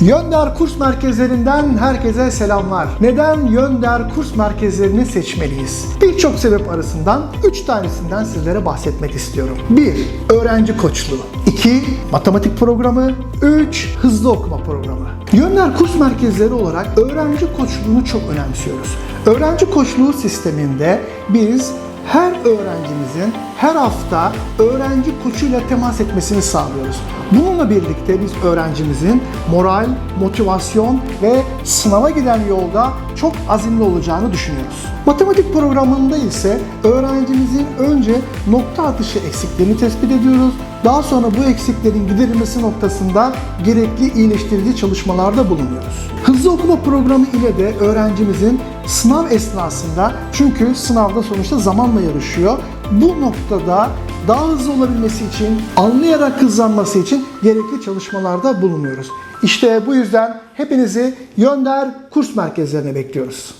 Yönder kurs merkezlerinden herkese selamlar. Neden Yönder kurs merkezlerini seçmeliyiz? Birçok sebep arasından 3 tanesinden sizlere bahsetmek istiyorum. 1. Öğrenci koçluğu. 2. Matematik programı. 3. Hızlı okuma programı. Yönder kurs merkezleri olarak öğrenci koçluğunu çok önemsiyoruz. Öğrenci koçluğu sisteminde biz her öğrencimizin her hafta öğrenci koçuyla temas etmesini sağlıyoruz. Bununla birlikte biz öğrencimizin moral, motivasyon ve sınava giden yolda çok azimli olacağını düşünüyoruz. Matematik programında ise öğrencimizin önce nokta atışı eksiklerini tespit ediyoruz. Daha sonra bu eksiklerin giderilmesi noktasında gerekli iyileştirici çalışmalarda bulunuyoruz. Hızlı okuma programı ile de öğrencimizin sınav esnasında çünkü sınavda sonuçta zamanla yarışıyor. Bu noktada daha hızlı olabilmesi için, anlayarak hızlanması için gerekli çalışmalarda bulunuyoruz. İşte bu yüzden hepinizi Yönder kurs merkezlerine bekliyoruz.